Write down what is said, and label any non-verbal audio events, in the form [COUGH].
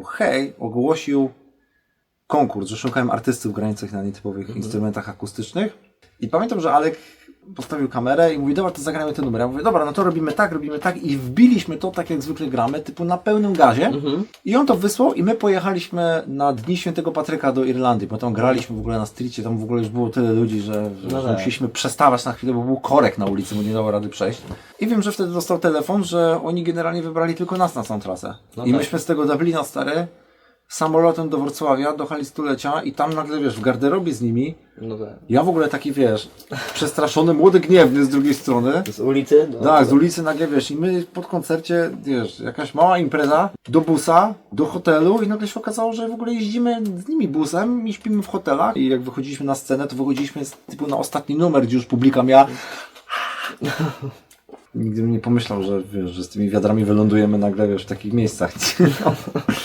bo Hej ogłosił konkurs, że szukałem artystów grających na nietypowych instrumentach akustycznych. I pamiętam, że Alek postawił kamerę i mówi, dobra, to zagramy ten numer. Ja mówię, dobra, no to robimy tak, robimy tak i wbiliśmy to tak jak zwykle gramy, typu na pełnym gazie. I on to wysłał i my pojechaliśmy na Dni Świętego Patryka do Irlandii, bo tam graliśmy w ogóle na streetie, tam w ogóle już było tyle ludzi, że, że, No że tak. musieliśmy przestawać na chwilę, bo był korek na ulicy, bo nie dało rady przejść. I wiem, że wtedy dostał telefon, że oni generalnie wybrali tylko nas na całą trasę. No I tak. myśmy z tego Dublina stary samolotem do Wrocławia, do hali stulecia i tam nagle, wiesz, w garderobie z nimi No tak. ja w ogóle taki, wiesz, przestraszony, młody, gniewny z drugiej strony. Z ulicy? No, Tak, z ulicy nagle, wiesz, i my pod koncercie, wiesz, jakaś mała impreza, do busa, do hotelu i nagle się okazało, że w ogóle jeździmy z nimi busem i śpimy w hotelach i jak wychodziliśmy na scenę, to wychodziliśmy z, typu na ostatni numer, gdzie już publika miała Nigdy bym nie pomyślał, że, wiesz, że z tymi wiadrami wylądujemy nagle, wiesz, w takich miejscach. [LAUGHS]